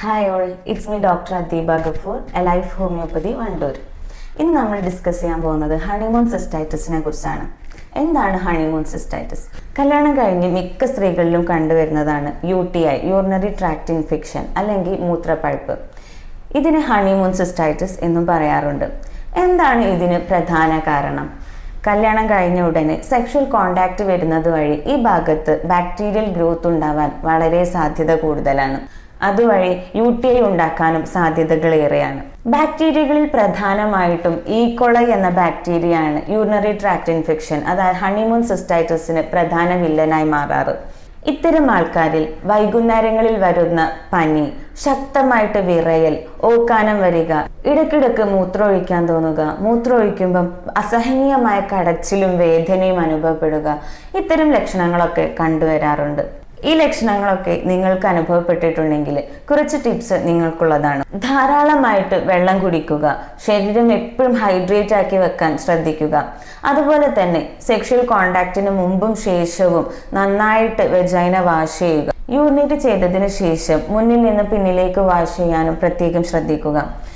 Hi all it's me doctor Adeeba Gafoor life homeopathy Wandoor ഇന്ന് നമ്മൾ discuss ചെയ്യാൻ പോകുന്നത് ഹണിമൂൺ സിസ്റ്റൈറ്റിസിനെ കുറിച്ചാണ്. എന്താണ് ഹണിമൂൺ സിസ്റ്റൈറ്റിസ് കല്യാണം കഴിഞ്ഞ് മിക്ക സ്ത്രീകളിലും കണ്ടുവരുന്നതാണ് U T I urinary tract infection അല്ലെങ്കിൽ മൂത്രപ്പഴുപ്പ്. ഇതിന് ഹണിമൂൺ സിസ്റ്റൈറ്റിസ് എന്നും പറയാറുണ്ട്. എന്താണ് ഇതിന് പ്രധാന കാരണം? കല്യാണം കഴിഞ്ഞ ഉടനെ സെക്ഷൽ കോണ്ടാക്ട് വരുന്നത് വഴി ഈ ഭാഗത്ത് ബാക്ടീരിയൽ ഗ്രോത്ത് ഉണ്ടാവാൻ വളരെ സാധ്യത കൂടുതലാണ്. അതുവഴി യു ടി ഐ ഉണ്ടാക്കാനും സാധ്യതകളേറെയാണ് ബാക്ടീരിയകളിൽ പ്രധാനമായിട്ടും ഈക്കൊള എന്ന ബാക്ടീരിയയാണ് യൂറിനറി ട്രാക്ട് ഇൻഫെക്ഷൻ അതായത് ഹണിമൂൺ സിസ്റ്റൈറ്റസിന് പ്രധാന വില്ലനായി മാറാറ്. ഇത്തരം ആൾക്കാരിൽ വൈകുന്നേരങ്ങളിൽ വരുന്ന പനി ശക്തമായിട്ട് വിറയൽ ഓക്കാനം വരിക ഇടയ്ക്കിടയ്ക്ക് മൂത്രമൊഴിക്കാൻ തോന്നുക മൂത്രമൊഴിക്കുമ്പം അസഹനീയമായ കടച്ചിലും വേദനയും അനുഭവപ്പെടുക ഇത്തരം ലക്ഷണങ്ങളൊക്കെ കണ്ടുവരാറുണ്ട്. ഈ ലക്ഷണങ്ങളൊക്കെ നിങ്ങൾക്ക് അനുഭവപ്പെട്ടിട്ടുണ്ടെങ്കിൽ കുറച്ച് ടിപ്സ് നിങ്ങൾക്കുള്ളതാണ്. ധാരാളമായിട്ട് വെള്ളം കുടിക്കുക ശരീരം എപ്പോഴും ഹൈഡ്രേറ്റ് ആക്കി വെക്കാൻ ശ്രദ്ധിക്കുക. അതുപോലെ തന്നെ സെക്ഷൽ കോണ്ടാക്റ്റിന് മുമ്പും ശേഷവും നന്നായിട്ട് വെജൈന വാഷ് ചെയ്യുക. യൂറിനേറ്റ് ചെയ്തതിന് ശേഷം മുന്നിൽ നിന്ന് പിന്നിലേക്ക് വാഷ് ചെയ്യാനും പ്രത്യേകം ശ്രദ്ധിക്കുക.